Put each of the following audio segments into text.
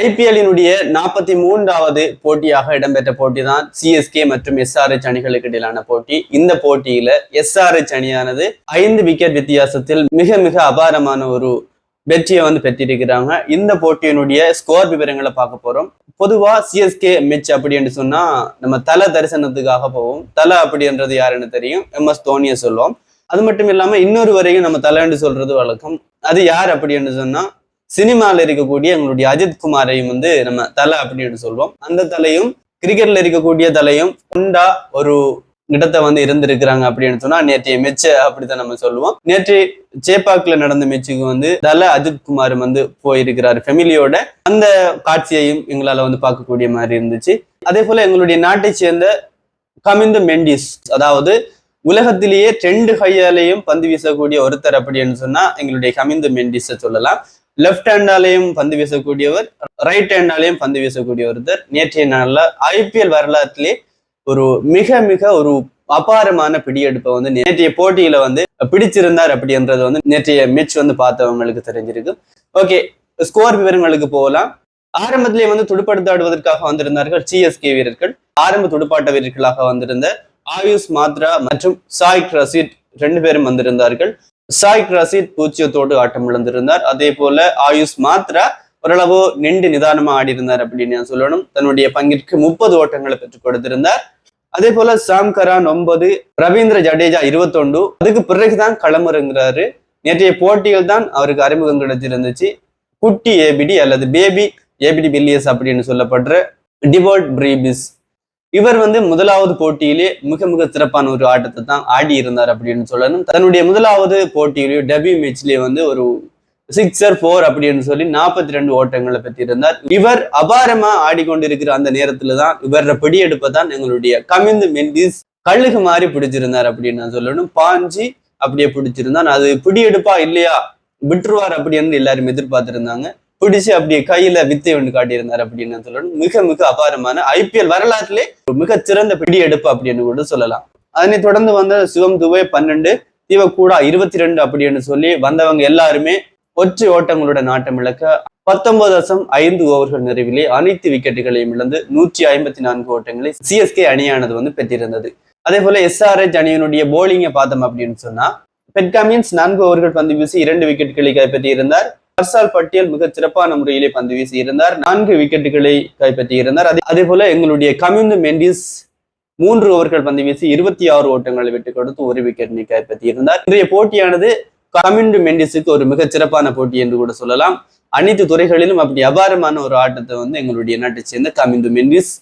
ஐபிஎல்லினுடைய நாற்பத்தி மூன்றாவது போட்டியாக இடம்பெற்ற போட்டி தான் சிஎஸ்கே மற்றும் எஸ்ஆர்எச் அணிகளுக்கு இடையிலான போட்டி. இந்த போட்டியில எஸ்ஆர்எச் அணியானது ஐந்து விக்கெட் வித்தியாசத்தில் மிக மிக அபாரமான ஒரு வெற்றியை வந்து பெற்றிருக்கிறாங்க. இந்த போட்டியினுடைய ஸ்கோர் விவரங்களை பார்க்க போறோம். பொதுவா சிஎஸ்கே மெச் அப்படி என்று சொன்னா நம்ம தல தரிசனத்துக்காக போவோம். தலை அப்படின்றது யாருன்னு தெரியும்? எம் எஸ் தோனியை சொல்லுவோம். அது மட்டும் இல்லாம இன்னொரு வரையும் நம்ம தலைன்னு சொல்றது வழக்கம். அது யார் அப்படி என்று சொன்னா சினிமால இருக்கக்கூடிய எங்களுடைய அஜித் குமாரையும் வந்து நம்ம தலை அப்படின்னு சொல்லுவோம் அந்த தலையும் கிரிக்கெட்ல இருக்கக்கூடிய தலையும் உண்டா ஒரு இடத்தை வந்து இருந்திருக்கிறாங்க அப்படின்னு சொன்னா நேற்றைய மெச்ச அப்படித்தான் நம்ம சொல்லுவோம். நேற்று சேப்பாக்ல நடந்த மெச்சுக்கு வந்து தல அஜித் குமார் வந்து போயிருக்கிறாரு ஃபெமிலியோட. அந்த காட்சியையும் எங்களால வந்து பார்க்கக்கூடிய மாதிரி இருந்துச்சு. அதே போல எங்களுடைய நாட்டை சேர்ந்த கமிந்த மெண்டிஸ் அதாவது உலகத்திலேயே ரெண்டு கையாலையும் பந்து வீசக்கூடிய ஒருத்தர் அப்படின்னு சொன்னா எங்களுடைய கமிந்த மெண்டிஸை சொல்லலாம். லெஃப்ட் ஹேண்டாலையும் பந்து வீசக்கூடியவர் ரைட் ஹேண்டாலையும் பந்து வீசக்கூடிய ஒருத்தர் நேற்றைய நாளில் ஐபிஎல் வரலாற்றிலே ஒரு மிக மிக ஒரு அபாரமான பிடியெடுப்பை வந்து நேற்றைய போட்டியில வந்து பிடிச்சிருந்தார் அப்படின்றது வந்து நேற்றைய மேட்ச் வந்து பார்த்தவங்களுக்கு தெரிஞ்சிருக்கு ஓகே ஸ்கோர் விவரங்களுக்கு போகலாம். ஆரம்பத்திலே வந்து துடுப்படுத்தாடுவதற்காக வந்திருந்தார்கள் சிஎஸ்கே வீரர்கள். ஆரம்ப துடுப்பாட்ட வீரர்களாக வந்திருந்த ஆயுஷ் மாத்ரா மற்றும் சாய் ரசீத் ரெண்டு பேரும் வந்திருந்தார்கள். சாய் ரசீத் பூச்சியத்தோடு ஆட்டம் இழந்திருந்தார். அதே போல ஆயுஷ் மாத்ரா ஓரளவு நின்று நிதானமா ஆடி இருந்தார் அப்படின்னு நான் சொல்லணும். தன்னுடைய பங்கிற்கு முப்பது ஓட்டங்களை பெற்றுக் கொடுத்திருந்தார். அதே போல சாம் கரான் ஒன்பது ரவீந்திர ஜடேஜா இருபத்தொண்டு அதுக்கு பிறகுதான் களமிறங்குறாரு நேற்றைய போட்டியில் தான் அவருக்கு அறிமுகம் கிடைச்சிருந்துச்சு. குட்டி ஏபிடி அல்லது பேபி ஏபிடி பில்லியஸ் அப்படின்னு சொல்லப்படுற டிவோர்ட் பிரீபிஸ். இவர் வந்து முதலாவது போட்டியிலே மிக மிக சிறப்பான ஒரு ஆட்டத்தை தான் ஆடி இருந்தார் அப்படின்னு சொல்லணும். தன்னுடைய முதலாவது போட்டியிலேயே டெபியூ மேட்ச்லயே வந்து ஒரு சிக்ஸர் ஃபோர் அப்படின்னு சொல்லி நாற்பத்தி ரெண்டு ஓட்டங்களை பெற்றிருந்தார். இவர் அபாரமா ஆடிக்கொண்டிருக்கிற அந்த நேரத்துல தான் இவர பிடியெடுப்பை தான் எங்களுடைய கமிந்து மெண்டிஸ் கழுகு மாதிரி பிடிச்சிருந்தார் அப்படின்னு நான் சொல்லணும். பாஞ்சி அப்படியே பிடிச்சிருந்தான். அது பிடியெடுப்பா இல்லையா? விட்டுருவார் அப்படின்னு எல்லாரும் எதிர்பார்த்திருந்தாங்க. பிடிச்சு அப்படியே கையில வித்தை ஒன்று காட்டியிருந்தார் அப்படின்னு சொல்லணும். மிக மிக அபாரமான ஐபிஎல் வரலாற்றிலே மிக சிறந்த பிடியெடுப்பு அப்படின்னு கூட சொல்லலாம். அதனை தொடர்ந்து வந்த சிவம் துவே பன்னெண்டு தீவக்கூடா இருபத்தி ரெண்டு அப்படின்னு சொல்லி வந்தவங்க எல்லாருமே ஒற்றை ஓட்டங்களோட நாட்டம் இழக்க பத்தொன்பது தசம் ஐந்து ஓவர்கள் நிறைவிலே அனைத்து விக்கெட்டுகளையும் இழந்து நூற்றி ஐம்பத்தி நான்கு ஓட்டங்களை சிஎஸ்கே அணியானது வந்து பெற்றிருந்தது. அதே போல எஸ்ஆர்எச் அணியினுடைய போலிங்கை பார்த்தோம் அப்படின்னு சொன்னா பெட்காமியன்ஸ் நான்கு ஓவர்கள் பந்து வீசி இரண்டு விக்கெட்டுகளை கைப்பற்றியிருந்தார். ஹர்ஷால் பட்டியல் மிக சிறப்பான முறையிலே பந்து வீசி இருந்தார் நான்கு விக்கெட்டுகளை கைப்பற்றி இருந்தார் அதே அதே போல எங்களுடைய கம்யூன் மெண்டிஸ் மூன்று ஓவர்கள் பந்து வீசி இருபத்தி ஆறு ஓட்டங்களை விட்டு கொடுத்து ஒரு விக்கெட்டினை கைப்பற்றி இருந்தார் இன்றைய போட்டியானது கமிண்டு மெண்டிஸுக்கு ஒரு மிக சிறப்பான போட்டி என்று கூட சொல்லலாம். அனைத்து துறைகளிலும் அப்படி அபாரமான ஒரு ஆட்டத்தை வந்து எங்களுடைய நாட்டை சேர்ந்த கமிந்து மெண்டிஸ்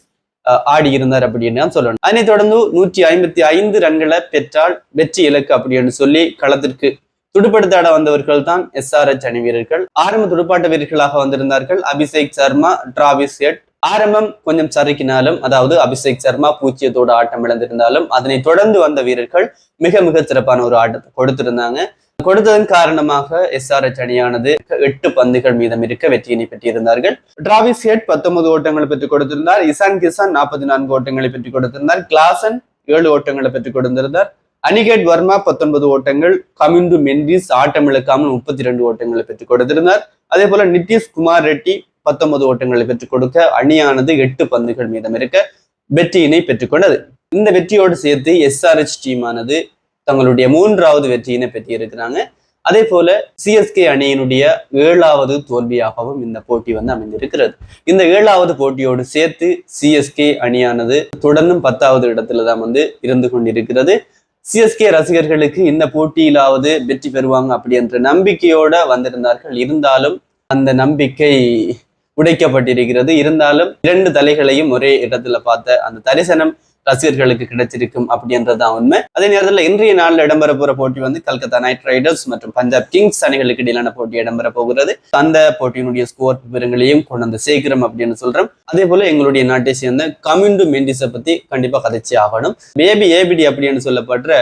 ஆடி இருந்தார் அப்படின்னு தான் சொல்லணும். அதனைத் தொடர்ந்து நூற்றி ஐம்பத்தி ஐந்து ரன்களை பெற்றால் வெற்றி இலக்கு அப்படின்னு சொல்லி களத்திற்கு துடுப்படுத்தாட வந்தவர்கள் தான் எஸ்ஆர்எச் அணி வீரர்கள். ஆரம்ப துடுப்பாட்ட வீரர்களாக வந்திருந்தார்கள் அபிஷேக் சர்மா டிராவிஸ் ஹெட். ஆரம்பம் கொஞ்சம் சறுக்கினாலும் அதாவது அபிஷேக் சர்மா பூச்சியத்தோடு ஆட்டம் இழந்திருந்தாலும் அதனை தொடர்ந்து வந்த வீரர்கள் மிக மிக சிறப்பான ஒரு ஆட்டத்தை கொடுத்திருந்தாங்க. கொடுத்ததன் காரணமாக எஸ்ஆர்எச் அணியானது எட்டு பந்துகள் மீதம் இருக்க வெற்றியினை பெற்றிருந்தார்கள். டிராவிஸ் ஹெட் பத்தொன்பது ஓட்டங்களை பெற்றுக் கொடுத்திருந்தார். இசான் கிசான் நாற்பத்தி நான்கு ஓட்டங்களை பெற்றுக் கொடுத்திருந்தார். கிளாசன் ஏழு ஓட்டங்களை பெற்றுக் கொடுத்திருந்தார். அனிகேட் வர்மா பத்தொன்பது ஓட்டங்கள் கமிந்து மெண்டிஸ் ஆட்டம் இழக்காமல் முப்பத்தி ரெண்டு ஓட்டங்களை பெற்றுக் கொடுத்திருந்தார். அதே போல நிதிஷ் குமார் ரெட்டி பத்தொன்பது ஓட்டங்களை பெற்றுக் கொடுக்க அணியானது எட்டு பந்துகள் மீதம் இருக்க வெற்றியினை பெற்றுக்கொண்டது இந்த வெற்றியோடு சேர்த்து எஸ்ஆர்ஹெச் டீமானது தங்களுடைய மூன்றாவது வெற்றியினை பெற்றிருக்கிறாங்க. அதே போல சிஎஸ்கே அணியினுடைய ஏழாவது தோல்வியாகவும் இந்த போட்டி வந்து அமைந்திருக்கிறது. இந்த ஏழாவது போட்டியோடு சேர்த்து சிஎஸ்கே அணியானது தொடர்ந்தும் பத்தாவது இடத்துல தான் வந்து இருந்து கொண்டிருக்கிறது. சிஎஸ்கே ரசிகர்களுக்கு இந்த போட்டியிலாவது வெற்றி பெறுவாங்க அப்படி என்ற நம்பிக்கையோட வந்திருந்தார்கள். இருந்தாலும் அந்த நம்பிக்கை உடைக்கப்பட்டிருக்கிறது. இருந்தாலும் இரண்டு தலைகளையும் ஒரே இடத்துல பார்த்த அந்த தரிசனம் ரசிகர்களுக்கு கிடைச்சிருக்கும் அப்படின்றதான் உண்மை. அதே நேரத்தில் இன்றைய நாளில் இடம்பெற போற போட்டி வந்து கல்கத்தா நைட் ரைடர்ஸ் மற்றும் பஞ்சாப் கிங்ஸ் அணிகளுக்கு இடையிலான போட்டி இடம்பெற போகிறது. அந்த போட்டியினுடைய ஸ்கோர் விவரங்களையும் கொண்டு வந்து சேர்க்கிறோம் அப்படின்னு சொல்றோம். அதே போல எங்களுடைய நாட்டை சேர்ந்த கமிண்டு மெண்டிஸை பத்தி கண்டிப்பா கதைச்சி ஆகணும். பேபி ஏபிடி அப்படின்னு சொல்லப்படுற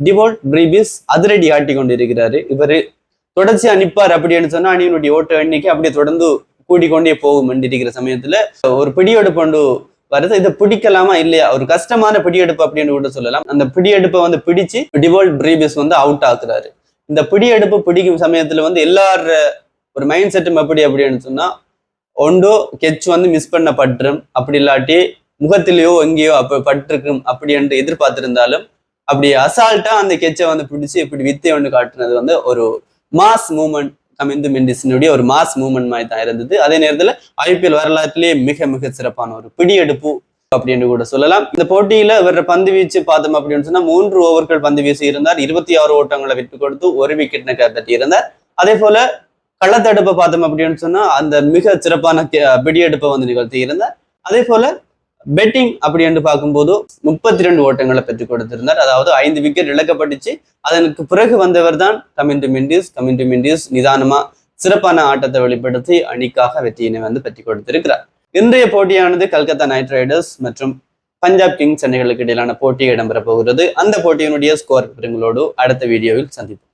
டிவோல்ட் பிரீபிஸ் அதிரடி ஆட்டி கொண்டு இருக்கிறாரு இவரு தொடர்ச்சியா நிப்பார் அப்படின்னு சொன்னா அணியினுடைய ஓட்ட எண்ணிக்கை அப்படியே தொடர்ந்து கூடிக்கொண்டே போகும் இருக்கிற சமயத்துல ஒரு பிடியோடு கொண்டு வருது. இதை பிடிக்கலாமா இல்லையா? ஒரு கஷ்டமான பிடியெடுப்பு அப்படின்னு கூட சொல்லலாம். அந்த பிடியெடுப்பை வந்து பிடிச்சு டிவோல்ட் பிரீபிஸ் வந்து அவுட் ஆக்குறாரு. இந்த பிடியெடுப்பு பிடிக்கும் சமயத்துல வந்து எல்லார ஒரு மைண்ட் செட்டும் எப்படி அப்படின்னு சொன்னா ஒன்றோ கெச் வந்து மிஸ் பண்ண பட்டுரும் அப்படி இல்லாட்டி முகத்திலேயோ எங்கேயோ அப்ப பட்டிருக்கும் அப்படி என்று எதிர்பார்த்திருந்தாலும் அப்படி அசால்ட்டா அந்த கெச்சை வந்து பிடிச்சு இப்படி வித்தை ஒன்று காட்டுனது வந்து ஒரு மாஸ் மூமெண்ட் கமிந்து மெண்டிஸினுடைய ஒரு மாஸ் மூமெண்ட் மாதிரி தான் இருந்தது. அதே நேரத்தில் ஐபிஎல் வரலாற்றிலேயே மிக மிக சிறப்பான ஒரு பிடியெடுப்பு அப்படின்னு கூட சொல்லலாம். இந்த போட்டியில இவர் பந்து வீச்சு பார்த்தோம் அப்படின்னு சொன்னா மூன்று ஓவர்கள் பந்து வீசி இருந்தார். இருபத்தி ஆறு ஓட்டங்களை விட்டு கொடுத்து ஒரு விக்கெட் தட்டி இருந்தார். அதே போல கள்ளத்தடுப்பை பார்த்தோம் அப்படின்னு சொன்னா அந்த மிக சிறப்பான பிடியெடுப்பை வந்து நிகழ்த்தி இருந்தார். அதே போல பெட்டிங் அப்படி என்று பார்க்கும்போது முப்பத்தி ரெண்டு ஓட்டங்களை பெற்றுக் கொடுத்திருந்தார். அதாவது ஐந்து விக்கெட் இழக்கப்பட்டுச்சு. அதற்கு பிறகு வந்தவர் தான் கமிண்டு மெண்டிஸ் கமிண்டு மெண்டிஸ் நிதானமா சிறப்பான ஆட்டத்தை வெளிப்படுத்தி அணிக்காக வெற்றியினை வந்து பெற்றுக் கொடுத்திருக்கிறார். இன்றைய போட்டியானது கல்கத்தா நைட் ரைடர்ஸ் மற்றும் பஞ்சாப் கிங்ஸ் அணிகளுக்கு இடையிலான போட்டி இடம்பெற போகிறது. அந்த போட்டியினுடைய ஸ்கோர் விவரங்களோடு அடுத்த வீடியோவில் சந்திப்போம்.